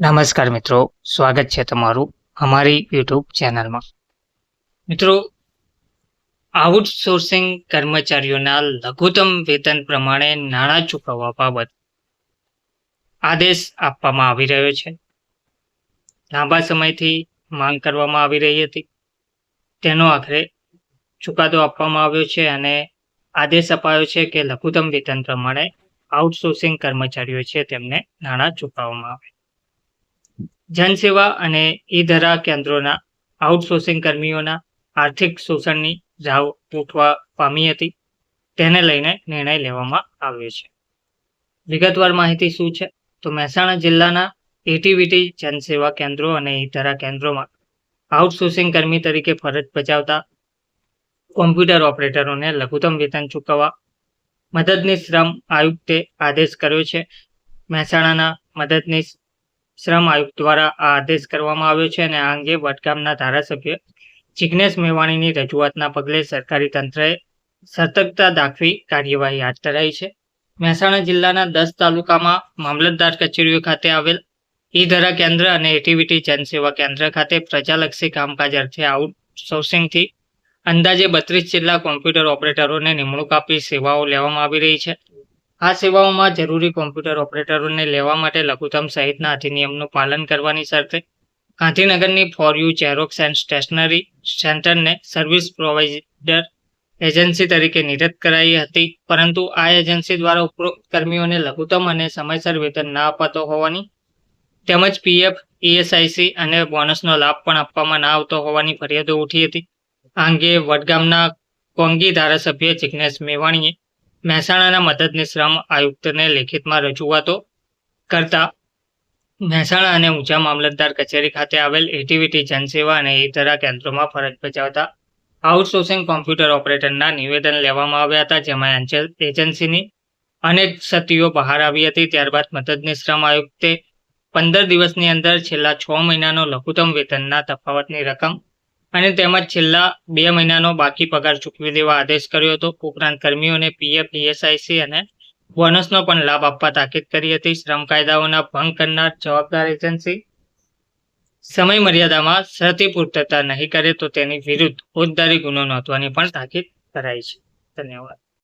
નમસ્કાર મિત્રો, સ્વાગત છે તમારું અમારી યુટ્યુબ ચેનલમાં. મિત્રો, આઉટસોર્સિંગ કર્મચારીઓના લઘુત્તમ વેતન પ્રમાણે નાણાં ચૂકવવા બાબત આદેશ આપવામાં આવી રહ્યો છે. લાંબા સમયથી માંગ કરવામાં આવી રહી હતી. તેનો આખરે ચુકાદો આપવામાં આવ્યો છે અને આદેશ અપાયો છે કે લઘુત્તમ વેતન પ્રમાણે આઉટસોર્સિંગ કર્મચારીઓ છે તેમને નાણાં ચૂકવવામાં આવે. જનસેવા અને ઈ ધરા કેન્દ્રોના આઉટસોર્સિંગ કર્મીઓના આર્થિક શોષણની રાહ તૂટવા પામી હતી. તેને લઈને નિર્ણય લેવામાં આવ્યો છે. વિગતવાર માહિતી શું છે? તો મહેસાણા જિલ્લાના એટીવીટી જનસેવા કેન્દ્રો અને ઈ ધરા કેન્દ્રોમાં આઉટસોર્સિંગ કર્મી તરીકે ફરજ બજાવતા કોમ્પ્યુટર ઓપરેટરોને લઘુત્તમ વેતન ચૂકવવા મદદનીશ શ્રમ આયુક્તે આદેશ કર્યો છે. મહેસાણાના મદદનીશ શ્રમ આયુક્ત દ્વારા આ આદેશ કરવામાં આવ્યો છે અને આ અંગે વટગામના ધારાસભ્ય જિજ્ઞેશ મેવાણીની રજૂઆતના પગલે સરકારી તંત્રએ સતર્કતા દાખવી કાર્યવાહી હાથ ધરાઈ છે. મહેસાણા જિલ્લાના દસ તાલુકામાં મામલતદાર કચેરીઓ ખાતે આવેલ ઈ ધરા કેન્દ્ર અને એટીવીટી જનસેવા કેન્દ્ર ખાતે પ્રજાલક્ષી કામકાજ અર્થે આઉટસોર્સિંગથી અંદાજે બત્રીસ જેટલા કોમ્પ્યુટર ઓપરેટરોને નિમણૂક આપી સેવાઓ લેવામાં આવી રહી છે. આ સેવાઓમાં જરૂરી કોમ્પ્યુટર ઓપરેટરોને લેવા માટે લઘુત્તમ સહિતના અધિનિયમનું પાલન કરવાની શરતે ગાંધીનગરની for you xerox and stationery સેન્ટરને સર્વિસ પ્રોવાઇડર એજન્સી તરીકે નિરત કરાઈ હતી, પરંતુ આ એજન્સી દ્વારા ઉપરોક્ત કર્મીઓને લઘુત્તમ અને સમયસર વેતન ના અપાતો હોવાની તેમજ પીએફ ઈએસઆઈસી અને બોનસનો લાભ પણ આપવામાં ના આવતો હોવાની ફરિયાદો ઉઠી હતી. આ અંગે વડગામના કોંગી ધારાસભ્ય જિજ્ઞેશ મેવાણીએ મહેસાણાના મદદની શ્રમ આયુક્તને લેખિતમાં રજૂઆતો કરતા મહેસાણા અને ઊંચા મામલતદાર કચેરી ખાતે આવેલ એટીવીટી જનસેવા અને ઇતરા કેન્દ્રોમાં ફરજ બજાવતા આઉટસોર્સિંગ કોમ્પ્યુટર ઓપરેટરના નિવેદન લેવામાં આવ્યા હતા, જેમાં એજન્સીની અનેક સતીઓ બહાર આવી હતી. ત્યારબાદ મદદની શ્રમ આયુક્તે પંદર દિવસની અંદર છેલ્લા છ મહિનાનો લઘુત્તમ વેતનના તફાવતની રકમ અને તેમજ છેલ્લા બે મહિનાનો બાકી પગાર ચૂકવી દેવા આદેશ કર્યો હતો. ઉપરાંત કર્મીઓને પીએફ ઈએસઆઈસી અને બોનસનો પણ લાભ આપવા તાકીદ કરી હતી. શ્રમ કાયદાઓના ભંગ કરનાર જવાબદાર એજન્સી સમય મર્યાદામાં શરતી પૂર્તતા નહીં કરે તો તેની વિરુદ્ધ ફોજદારી ગુનો નોંધવાની પણ તાકીદ કરાઈ છે. ધન્યવાદ.